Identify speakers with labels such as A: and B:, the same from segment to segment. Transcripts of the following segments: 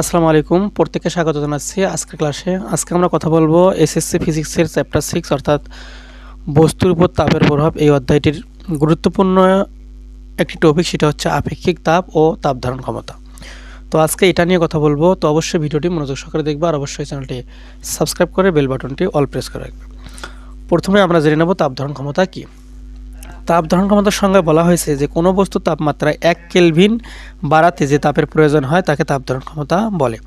A: আসসালামু আলাইকুম। প্রত্যেককে স্বাগত জানাচ্ছি আজকের ক্লাসে। আজকে আমরা কথা বলব এসএসসি ফিজিক্সের চ্যাপ্টার সিক্স, অর্থাৎ বস্তুর উপর তাপের প্রভাব এই অধ্যায়টির গুরুত্বপূর্ণ একটি টপিক সেটা হচ্ছে আপেক্ষিক তাপ ও তাপ ধারণ ক্ষমতা। তো আজকে এটা নিয়ে কথা বলব। তো অবশ্যই ভিডিওটি মনোযোগ সহকারে দেখবে আর অবশ্যই চ্যানেলটি সাবস্ক্রাইব করে বেল বাটনটি অল প্রেস করে রাখবে। প্রথমে আমরা জেনে নেব তাপ ধারণ ক্ষমতা কী? তাপ ধারণ ক্ষমতার সঙ্গে বলা হয়েছে যে, কোনো বস্তু তাপমাত্রা এক কেলভিন বাড়াতে যে তাপের প্রয়োজন হয়, তাকে তাপ ধারণ ক্ষমতা বলে।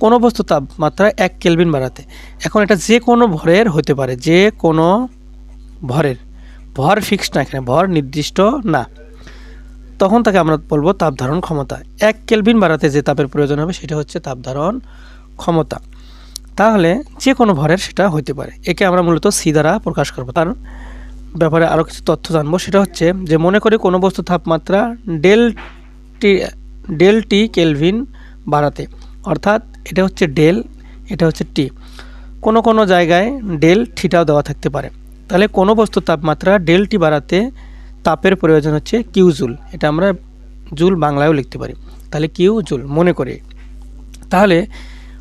A: কোনো বস্তু তাপমাত্রা এক কেলভিন বাড়াতে। এখন এটা যে কোনো ভরের হতে পারে, যে কোনো ভরের। ভর ফিক্সড না এখানে, ভর নির্দিষ্ট না। তখন তাকে আমরা বলব তাপ ধারণ ক্ষমতা। এক কেলভিন বাড়াতে যে তাপের প্রয়োজন হবে, সেটা হচ্ছে তাপ ধারণ ক্ষমতা। তাহলে যে কোনো ভরের সেটা হতে পারে। একে আমরা মূলত সি দ্বারা প্রকাশ করব। তার ব্যাপারে আরও কিছু তথ্য জানব। সেটা হচ্ছে যে, মনে করি কোনো বস্তু তাপমাত্রা del T del T kelvin বাড়াতে, অর্থাৎ এটা হচ্ছে ডেল, এটা হচ্ছে টি। কোনো কোনো জায়গায় ডেল ঠিটাও দেওয়া থাকতে পারে। তাহলে কোনো বস্তুর তাপমাত্রা ডেল টি বাড়াতে তাপের প্রয়োজন হচ্ছে কিউ জুল এটা আমরা জুল বাংলায়ও লিখতে পারি। তাহলে কিউ জুল মনে করি। তাহলে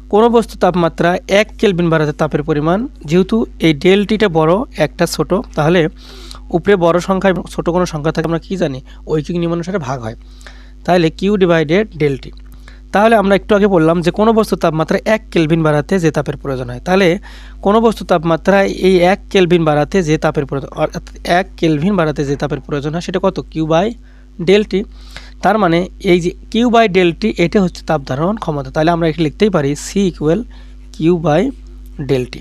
A: কোনো বস্তু তাপমাত্রা এক কেলভিন বাড়াতে তাপের পরিমাণ, যেহেতু এই ডেলটিটা বড়, একটা ছোট, তাহলে উপরে বড় সংখ্যায় ছোট কোনো সংখ্যা থাকে, আমরা কী জানি? ঐকিক নিয়মানুসারে ভাগ হয়। তাহলে কিউ ডিভাইডেড ডেলটি। তাহলে আমরা একটু আগে বললাম যে কোনো বস্তু তাপমাত্রা এক কেলভিন বাড়াতে যে তাপের প্রয়োজন হয়। তাহলে কোনো বস্তু তাপমাত্রা এই এক কেলভিন বাড়াতে যে তাপের প্রয়োজন এক কেলভিন বাড়াতে যে তাপের প্রয়োজন হয়, সেটা কত? Q by del T. তার মানে এই যে কিউ বাই ডেলটি এটা হচ্ছে তাপ ধারণ ক্ষমতা। তাহলে আমরা এটি লিখতেই পারি C equal Q by del T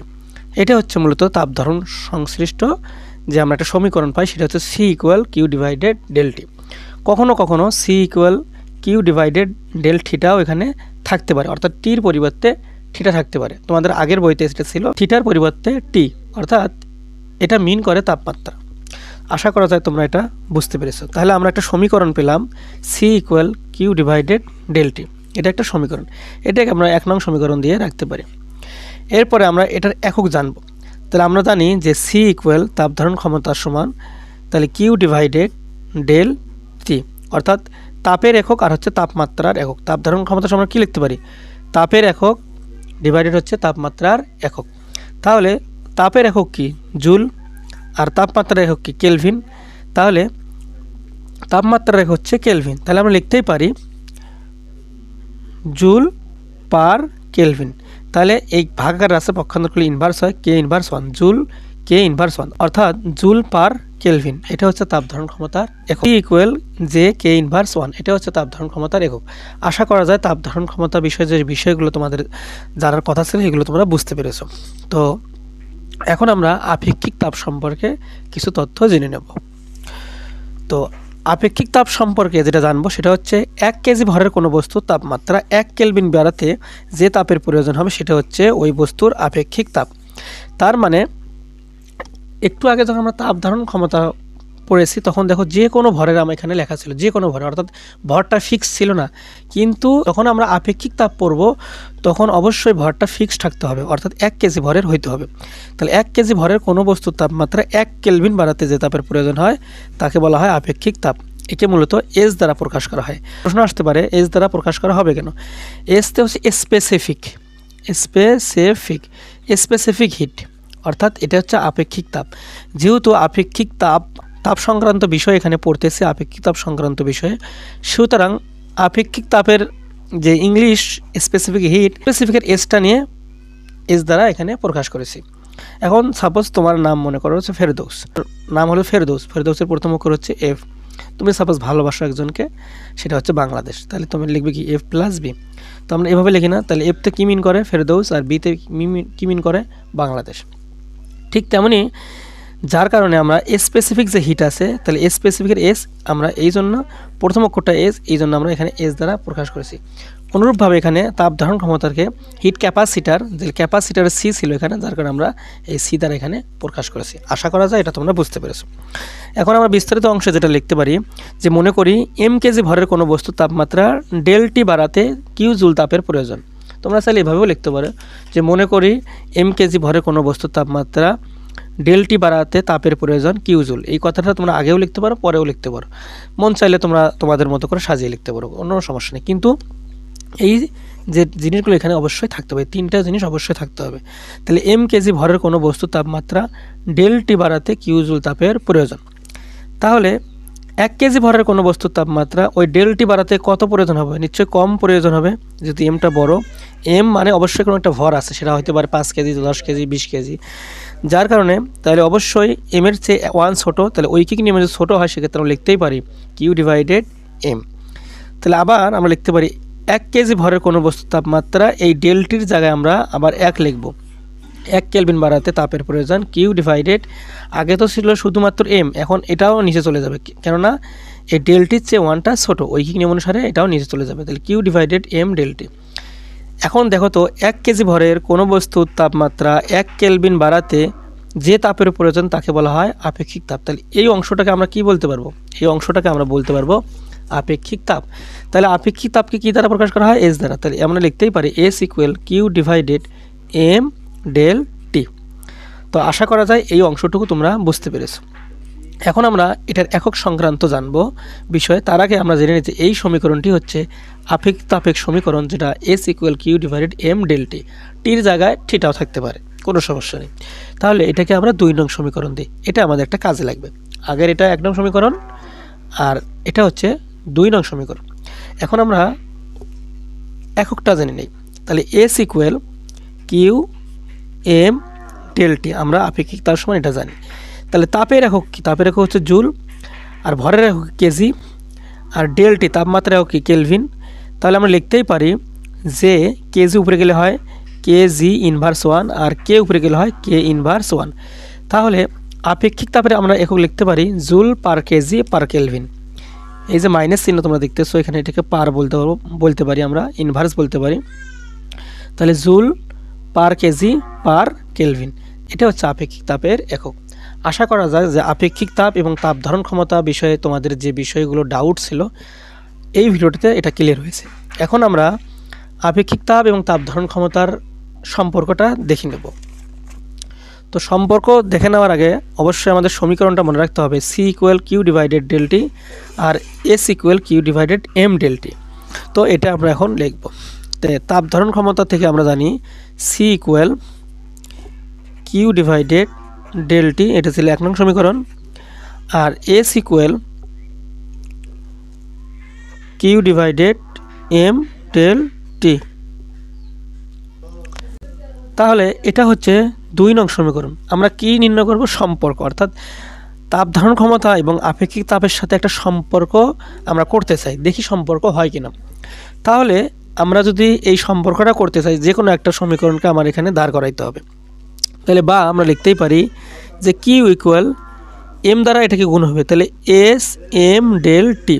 A: এটা হচ্ছে মূলত তাপ ধারণ সংশ্লিষ্ট যে আমরা একটা সমীকরণ পাই, সেটা হচ্ছে C equal Q divided del T কখনো কখনো C equal Q divided del থিটাও এখানে থাকতে পারে, অর্থাৎ টির পরিবর্তে থিটা থাকতে পারে। তোমাদের আগের বইতে সেটা ছিল থিটার পরিবর্তে টি অর্থাৎ এটা মিন করে তাপমাত্রা। আশা করা যায় তোমরা এটা বুঝতে পেরেছ। তাহলে আমরা একটা সমীকরণ পেলাম C equal Q divided del T এটা একটা সমীকরণ। এটাকে আমরা এক নং সমীকরণ দিয়ে রাখতে পারি। এরপরে আমরা এটার একক জানব। তাহলে আমরা জানি যে সি ইকুয়াল তাপ ধারণ ক্ষমতার সমান, তাহলে কিউ ডিভাইডেড ডেল টি অর্থাৎ তাপের একক আর হচ্ছে তাপমাত্রার একক। তাপ ধারণ ক্ষমতা আমরা কী লিখতে পারি? তাপের একক ডিভাইডেড হচ্ছে তাপমাত্রার একক। তাহলে তাপের একক কি? জুল আর তাপমাত্রার একক কি কেলভিন তাহলে তাপমাত্রার একক হচ্ছে কেলভিন তাহলে আমরা লিখতেই পারি জুল পার কেলভিন তাহলে এই ভাগাকার রাস্তা পক্ষান্তর করলে ইনভার্স হয় K inverse one joule K inverse one অর্থাৎ জুল পার কেলভিন এটা হচ্ছে তাপ ধারণ ক্ষমতার একক। ইকুয়াল যে কে ইনভার্স ওয়ান এটা হচ্ছে তাপ ধারণ ক্ষমতার একক। আশা করা যায় তাপ ধারণ ক্ষমতা বিষয়ে যে বিষয়গুলো তোমাদের জানার কথা ছিল, সেগুলো তোমরা বুঝতে পেরেছ। তো এখন আমরা আপেক্ষিক তাপ সম্পর্কে কিছু তথ্য জেনে নেব। তো আপেক্ষিক তাপ সম্পর্কে যেটা জানব সেটা হচ্ছে এক কেজি ভরের কোনো বস্তুর তাপমাত্রা এক কেলভিন বেড়াতে যে তাপের প্রয়োজন হবে সেটা হচ্ছে ওই বস্তুর আপেক্ষিক তাপ। তার মানে একটু আগে যখন আমরা তাপ ধারণ ক্ষমতা পড়েছি, তখন দেখো যে কোনো ভরের আমার এখানে লেখা ছিল, যে কোনো ভরে, অর্থাৎ ভরটা ফিক্স ছিল না। কিন্তু যখন আমরা আপেক্ষিক তাপ পড়ব, তখন অবশ্যই ভরটা ফিক্সড থাকতে হবে, অর্থাৎ এক কেজি ভরের হইতে হবে। তাহলে এক কেজি ভরের কোনো বস্তুর তাপমাত্রা এক কেলভিন বাড়াতে যে তাপের প্রয়োজন হয়, তাকে বলা হয় আপেক্ষিক তাপ। একে মূলত এস দ্বারা প্রকাশ করা হয়। প্রশ্ন আসতে পারে এস দ্বারা প্রকাশ করা হবে কেন? এসতে হচ্ছে স্পেসিফিক স্পেসিফিক স্পেসিফিক হিট অর্থাৎ এটা হচ্ছে আপেক্ষিক তাপ। যেহেতু আপেক্ষিক তাপ তাপ সংক্রান্ত বিষয় এখানে পড়তেছে, আপেক্ষিক তাপ সংক্রান্ত বিষয়ে। সুতরাং আপেক্ষিক তাপের যে ইংলিশ স্পেসিফিক হিট স্পেসিফিকের এসটা নিয়ে এস দ্বারা এখানে প্রকাশ করেছি। এখন সাপোজ তোমার নাম মনে করো হচ্ছে ফেরদৌস। নাম হলো ফেরদৌস। ফেরদৌসের প্রথম অক্ষর হচ্ছে এফ তুমি সাপোজ ভালোবাসো একজনকে, সেটা হচ্ছে বাংলাদেশ। তাহলে তুমি লিখবে কি এফ প্লাস বি তো আমরা এভাবে লিখি না, তাহলে এফতে কি মিন করে? ফেরদৌস আর বিতে কী মিন করে? বাংলাদেশ। ঠিক তেমনই যার কারণে আমরা স্পেসিফিক যে হিট আছে, তাহলে স্পেসিফিকের এস আমরা এই জন্য, প্রথম অক্ষরটা এস এই জন্য আমরা এখানে এস দ্বারা প্রকাশ করেছি। অনুরূপভাবে এখানে তাপ ধারণ ক্ষমতাকে হিট ক্যাপাসিটার যে ক্যাপাসিটার সি ছিল এখানে, যার কারণে আমরা এই সি দ্বারা এখানে প্রকাশ করেছি। আশা করা যায়, এটা তোমরা বুঝতে পেরেছ। এখন আমরা বিস্তারিত অংশে যেটা লিখতে পারি, যে মনে করি এম কেজি ভরের কোনো বস্তু তাপমাত্রা ডেলটি বাড়াতে কিউ জুল তাপের প্রয়োজন। তোমরা চাইলে এভাবেও লিখতে পারো, যে মনে করি এম কেজি ভরের কোনো বস্তুর তাপমাত্রা ডেলটি বাড়াতে তাপের প্রয়োজন কিউজুল এই কথাটা তোমরা আগেও লিখতে পারো, পরেও লিখতে পারো। মন চাইলে তোমরা তোমাদের মতো করে সাজিয়ে লিখতে পারো কোনো সমস্যা নেই। কিন্তু এই যে জিনিসগুলো এখানে অবশ্যই থাকতে হবে, তিনটা জিনিস অবশ্যই থাকতে হবে। তাহলে এম কেজি ভরের কোনো বস্তুর তাপমাত্রা ডেলটি বাড়াতে কিউজুল তাপের প্রয়োজন। তাহলে এক কেজি ভরের কোনো বস্তুর তাপমাত্রা ওই ডেলটি বাড়াতে কত প্রয়োজন হবে? নিশ্চয়ই কম প্রয়োজন হবে যদি এমটা বড়। এম মানে অবশ্যই কোনো একটা ভর আছে, সেটা হতে পারে পাঁচ কেজি দশ কেজি বিশ কেজি যার কারণে তাহলে অবশ্যই এমের চেয়ে ওয়ান ছোটো, তাহলে ঐকিক নিয়মে যদি ছোটো হয়, সেক্ষেত্রে আমরা লিখতেই পারি কিউ ডিভাইডেড এম তাহলে আবার আমরা লিখতে পারি এক কেজি ভরের কোনো বস্তুর তাপমাত্রা এই ডেলটির জায়গায় আমরা আবার এক লিখব। এক কেলভিন বাড়াতে তাপের প্রয়োজন কিউ ডিভাইডেড আগে তো ছিল শুধুমাত্র এম এখন এটাও নিচে চলে যাবে, কেননা এই ডেলটির চেয়ে ওয়ানটা ছোটো ঐকিক নিয়ম অনুসারে এটাও নিচে চলে যাবে, তাহলে কিউ ডিভাইডেড এম ডেলটি। এখন দেখো তো, এক কেজি ভরের কোনো বস্তুর তাপমাত্রা এক কেলভিন বাড়াতে যে তাপের প্রয়োজন তাকে বলা হয় আপেক্ষিক তাপ। তাহলে এই অংশটাকে আমরা কি বলতে পারব? এই অংশটাকে আমরা বলতে পারব আপেক্ষিক তাপ। তাহলে আপেক্ষিক তাপকে কী দ্বারা প্রকাশ করা হয়? এস দ্বারা। তাহলে আমরা লিখতেই পারি S equal Q divided M del T তো আশা করা যায় এই অংশটুকু তোমরা বুঝতে পেরেছ। এখন আমরা এটার একক সংক্রান্ত জানব। বিষয়ে তার আগে আমরা জেনে নিচ্ছি এই সমীকরণটি হচ্ছে আপেক্ষিক তাপেক সমীকরণ, যেটা S equal Q divided M del T টির জায়গায় ঠিটাও থাকতে পারে, কোনো সমস্যা নেই। তাহলে এটাকে আমরা দুই নং সমীকরণ দিই, এটা আমাদের একটা কাজে লাগবে। আগের এটা এক নং সমীকরণ, আর এটা হচ্ছে দুই নং সমীকরণ। এখন আমরা এককটা জেনে নিই, তাহলে S equal Q M del T আমরা আপেক্ষিক তার সমান এটা জানি। তাহলে তাপের একক কি? তাপের একক হচ্ছে জুল, আর ভরের একক কেজি, আর ডেলটি তাপমাত্রা একক কি? কেলভিন। তাহলে আমরা লিখতেই পারি যে কেজি উপরে গেলে হয় কে জি ইনভার্স ওয়ান আর কে উপরে গেলে হয় কে ইনভার্স ওয়ান তাহলে আপেক্ষিক তাপের আমরা একক লিখতে পারি joule per kg per kelvin. এই যে মাইনাস চিহ্ন তোমরা দেখতেছো, এখানে এটাকে পার বলতে পারব বলতে পারি আমরা ইনভার্স বলতে পারি। তাহলে joule per kg per kelvin. এটা হচ্ছে আপেক্ষিক তাপের একক। আশা করা যায় যে আপেক্ষিক তাপ এবং তাপ ধারণ ক্ষমতা বিষয়ে তোমাদের যে বিষয়গুলো ডাউট ছিল, এই ভিডিওটিতে এটা ক্লিয়ার হয়েছে। এখন আমরা আপেক্ষিক তাপ এবং তাপ ধারণ ক্ষমতার সম্পর্কটা দেখে নেব। তো সম্পর্ক দেখে নেওয়ার আগে অবশ্যই আমাদের সমীকরণটা মনে রাখতে হবে C equal Q divided del T আর S equal Q divided M del T তো এটা আমরা এখন লিখব। তাপ ধারণ ক্ষমতা থেকে আমরা জানি C equal Q divided del T এটা ছিল এক নং সমীকরণ, আর S equal Q divided M del T তাহলে এটা হচ্ছে দুই নং সমীকরণ। আমরা কি নির্ণয় করব? সম্পর্ক। অর্থাৎ তাপ ধারণ ক্ষমতা এবং আপেক্ষিক তাপের সাথে একটা সম্পর্ক আমরা করতে চাই। দেখি সম্পর্ক হয় কিনা। তাহলে আমরা যদি এই সম্পর্কটা করতে চাই, যে কোনো একটা সমীকরণকে আমার এখানে দাঁড় করাইতে হবে। তাহলে বা আমরা লিখতেই পারি যে কিউ ইকুয়াল এম দ্বারা এটাকে গুণ হবে। তাহলে এস এম ডেল টি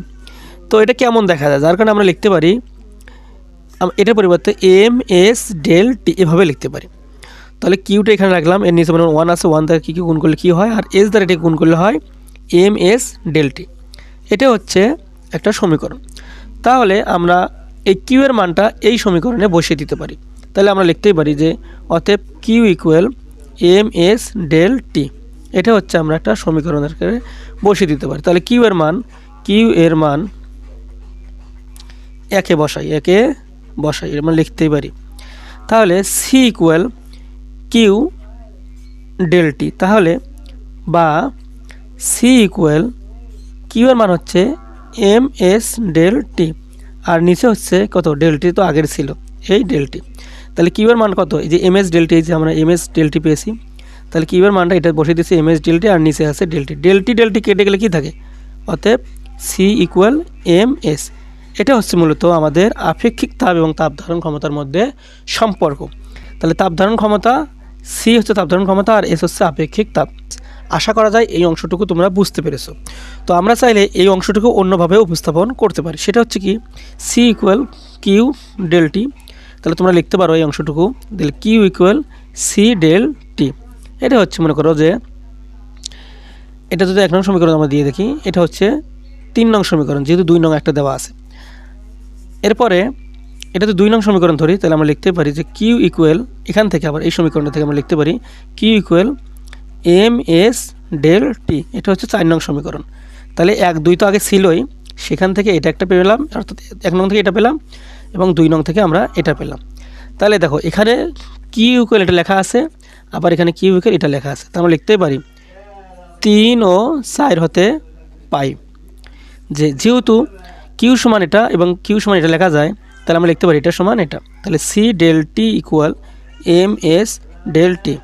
A: তো এটা কেমন দেখা যায়? যার কারণে আমরা লিখতে পারি এটার পরিবর্তে এম এস ডেল টি এভাবে লিখতে পারি। তাহলে কিউটা এখানে রাখলাম, এর নিচে মানে ওয়ান আছে ওয়ান দ্বারা কী কী গুণ করলে কী হয়? আর এস দ্বারা এটাকে গুণ করলে হয় এম এস ডেল টি এটা হচ্ছে একটা সমীকরণ। তাহলে আমরা এই কিউ এর মানটা এই সমীকরণে বসিয়ে দিতে পারি। তাহলে আমরা লিখতেই পারি যে অতএব Q equal M S del T. এটা হচ্ছে আমরা একটা সমীকরণের বসিয়ে দিতে পারি। তাহলে কিউ এর মান, কিউ এর মান একে বসাই একে বসাই, এর মান লিখতেই পারি। তাহলে C equal Q del T. তাহলে বা সি ইকুয়াল কিউ এর মান হচ্ছে এম এস ডেল টি। আর নিচে হচ্ছে কত? ডেলটি তো আগের ছিল, এই ডেলটি তাহলে কিউয়ের মান কত? এই যে এম এস ডেলটি এই যে আমরা এম এস ডেলটি পেয়েছি, তাহলে কিউয়ের মানটা এটা বসে দিয়েছি এম এস ডেলটি আর নিচে আছে ডেলটি ডেলটি ডেলটি কেটে গেলে কী থাকে? অতএব সি ইকুয়াল এম এস এটা হচ্ছে মূলত আমাদের আপেক্ষিক তাপ এবং তাপ ধারণ ক্ষমতার মধ্যে সম্পর্ক। তাহলে তাপ ধারণ ক্ষমতা সি হচ্ছে তাপ ধারণ ক্ষমতা আর এস হচ্ছে আপেক্ষিক তাপ। আশা করা যায় এই অংশটুকু তোমরা বুঝতে পেরেছ। তো আমরা চাইলে এই অংশটুকু অন্যভাবে উপস্থাপন করতে পারি। সেটা হচ্ছে কি? সি ইকুয়াল কিউ ডেলটি তাহলে তোমরা লিখতে পারো এই অংশটুকু। দিলে Q equal C del T এটা হচ্ছে, মনে করো যে, এটা যদি এক নং সমীকরণ আমরা দিয়ে দেখি, এটা হচ্ছে তিন নং সমীকরণ, যেহেতু দুই নং একটা দেওয়া আছে। এরপরে, এটা তো দুই নং সমীকরণ ধরি, তাহলে আমরা লিখতে পারি যে কিউ ইকুয়াল এখান থেকে আবার এই সমীকরণটা থেকে আমরা লিখতে পারি Q equal M S del T এটা হচ্ছে চার নং সমীকরণ। তাহলে এক, দুই তো আগে ছিলই, সেখান থেকে এটা একটা পেলাম, অর্থাৎ এক নং থেকে এটা পেলাম এবং দুই নং থেকে আমরা এটা পেলাম। তাহলে দেখো, এখানে কি ইকুয়াল এটা লেখা আছে, আবার এখানে কি ইকুয়াল এটা লেখা আছে। তা আমরা লিখতেই পারি তিন ও চার হতে পাই। যে যেহেতু কিউ সমান এটা এবং কিউ সমান এটা লেখা যায়, তাহলে আমরা লিখতে পারি এটা সমান এটা। তাহলে C del T equal M S del T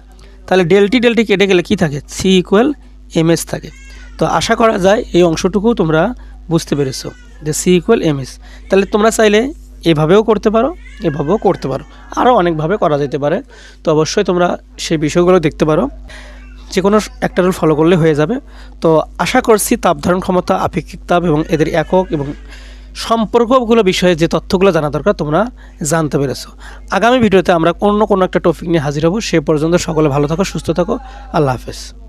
A: তাহলে ডেল টি ডেল টি কেটে গেলে কী থাকে? সি ইকুয়াল এম এস থাকে। তো আশা করা যায় এই অংশটুকু তোমরা বুঝতে পেরেছ, যে সি ইকুয়াল এম এস তাহলে তোমরা চাইলে এভাবেও করতে পারো, এভাবেও করতে পারো। আরও অনেকভাবে করা যেতে পারে। তো অবশ্যই তোমরা সেই বিষয়গুলো দেখতে পারো। যে কোনো একটা রুল ফলো করলে হয়ে যাবে। তো আশা করছি তাপ ধারণ ক্ষমতা, আপেক্ষিক তাপ এবং এদের একক এবং সম্পর্কগুলো বিষয়ে যে তথ্যগুলো জানা দরকার তোমরা জানতে পেরেছ। আগামী ভিডিওতে আমরা অন্য কোনো একটা টপিক নিয়ে হাজির হব। সে পর্যন্ত সকলে ভালো থাকো, সুস্থ থাকো। আল্লাহ হাফেজ।